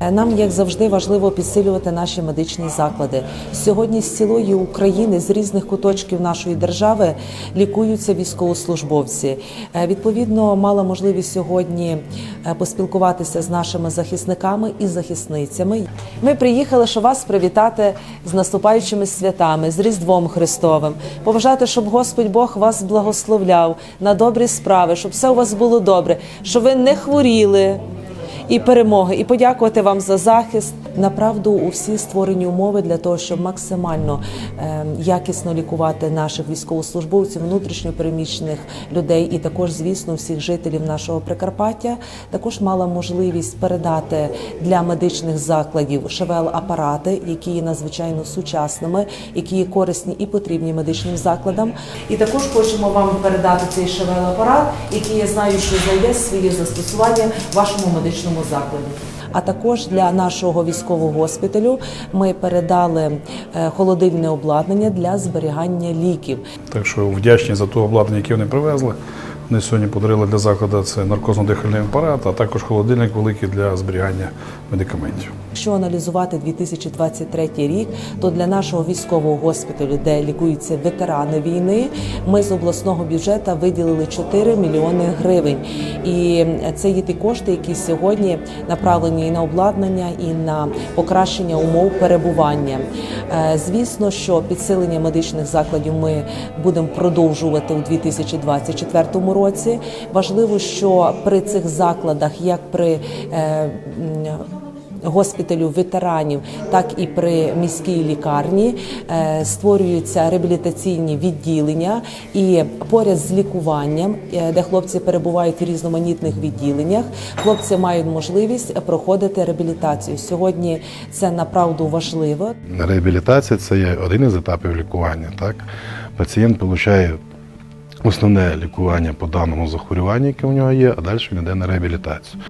Нам, як завжди, важливо підсилювати наші медичні заклади. Сьогодні з цілої України, з різних куточків нашої держави лікуються військовослужбовці. Е, Відповідно, мала можливість сьогодні е, поспілкуватися з нашими захисниками і захисницями. Ми приїхали, щоб вас привітати з наступаючими святами, з Різдвом Христовим, побажати, щоб Господь Бог вас благословляв на добрі справи, щоб все у вас було добре, щоб ви не хворіли і перемоги, і подякувати вам за захист. Направду у всі створені умови для того, щоб максимально е, якісно лікувати наших військовослужбовців, внутрішньопереміщених людей і також, звісно, всіх жителів нашого Прикарпаття. Також мала можливість передати для медичних закладів ШВЛ-апарати, які є надзвичайно сучасними, які є корисні і потрібні медичним закладам. І також хочемо вам передати цей ШВЛ-апарат, який я знаю, що знайде своє застосування в вашому медичному Mozart Bonito. А також для нашого військового госпіталю ми передали е, холодильне обладнання для зберігання ліків. Так що вдячні за те обладнання, яке вони привезли. Вони сьогодні подарили для закладу це наркозно-дихальний апарат, а також холодильник великий для зберігання медикаментів. Якщо аналізувати 2023 рік, то для нашого військового госпіталю, де лікуються ветерани війни, ми з обласного бюджету виділили 4 мільйони гривень. І це є ті кошти, які сьогодні направлені і на обладнання, і на покращення умов перебування. Е, Звісно, що підсилення медичних закладів ми будемо продовжувати у 2024 році. Важливо, що при цих закладах, як при е, госпіталю ветеранів, так і при міській лікарні е, створюються реабілітаційні відділення і поряд з лікуванням, е, де хлопці перебувають в різноманітних відділеннях, хлопці мають можливість проходити реабілітацію. Сьогодні це направду важливо. Реабілітація це є один із етапів лікування. Так? Пацієнт отримує основне лікування по даному захворюванню, яке у нього є, а далі він йде на реабілітацію.